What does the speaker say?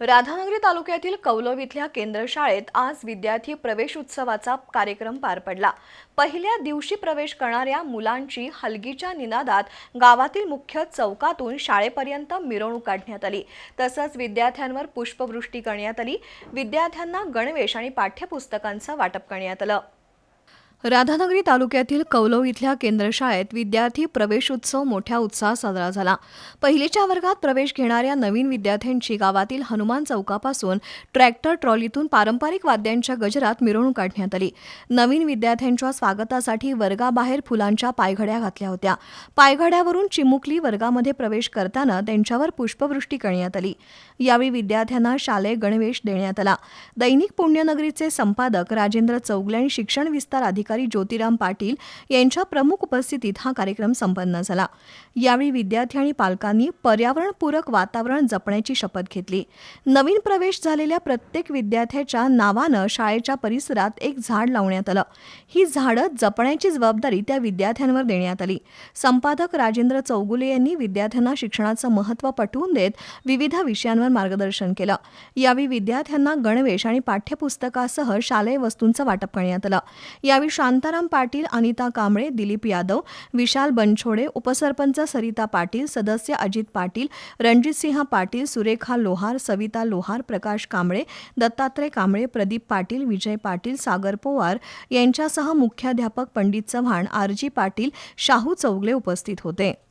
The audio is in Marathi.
राधानगरी तालुक्यातील कौलव इथल्या केंद्र शाळेत आज विद्यार्थी प्रवेश उत्सवाचा कार्यक्रम पार पडला. पहिल्या दिवशी प्रवेश करणाऱ्या मुलांची हलगीच्या निनादात गावातील मुख्य चौकातून शाळेपर्यंत मिरवणूक काढण्यात आली. तसंच विद्यार्थ्यांवर पुष्पवृष्टी करण्यात आली. विद्यार्थ्यांना गणवेश आणि पाठ्यपुस्तकांचं वाटप करण्यात आलं. राधानगरी तालुक्यातील कौलव इथल्या केंद्रशाळेत विद्यार्थी प्रवेशोत्सव मोठ्या उत्साहात साजरा झाला. पहिलीच्या वर्गात प्रवेश घेणाऱ्या नवीन विद्यार्थ्यांची गावातील हनुमान चौकापासून ट्रॅक्टर ट्रॉलीतून पारंपरिक वाद्यांच्या गजरात मिरवणूक काढण्यात आली. नवीन विद्यार्थ्यांच्या स्वागतासाठी वर्गाबाहेर फुलांच्या पायघड्या घातल्या होत्या. पायघड्यावरून चिमुकली वर्गामध्ये प्रवेश करताना त्यांच्यावर पुष्पवृष्टी करण्यात आली. यावेळी विद्यार्थ्यांना शालेय गणवेश देण्यात आला. दैनिक पुण्यनगरीचे संपादक राजेंद्र चौगले आणि शिक्षण विस्तार अधिकारी ज्योतिराम पाटील यांच्या प्रमुख उपस्थितीत हा कार्यक्रम संपन्न झाला. यावेळी विद्यार्थी आणि पालकांनी पर्यावरणपूरक वातावरण जपण्याची शपथ घेतली. नवीन प्रवेश झालेल्या प्रत्येक विद्यार्थ्याच्या नावानं शाळेच्या परिसरात एक झाड लावण्यात आलं. ही झाडं जपण्याची जबाबदारी त्या विद्यार्थ्यांवर देण्यात आली. संपादक राजेंद्र चौगुले यांनी विद्यार्थ्यांना शिक्षणाचं महत्त्व पटवून देत विविध विषयांवर मार्गदर्शन केलं. यावेळी विद्यार्थ्यांना गणवेश आणि पाठ्यपुस्तकासह शालेय वस्तूंचं वाटप करण्यात आलं. यावेळी शांताराम पाटील अनिता कांबळे दिलीप यादव विशाल बनछोडे उपसरपंच सरिता पाटील सदस्य अजित पाटील रणजितसिंह पाटील सुरेखा लोहार सविता लोहार प्रकाश कांबळे दत्तात्रय कांबळे प्रदीप पाटील विजय पाटील सागर पोवार यांच्यासह मुख्याध्यापक पंडित चव्हाण आरजी पाटील शाहू चौगले उपस्थित होते.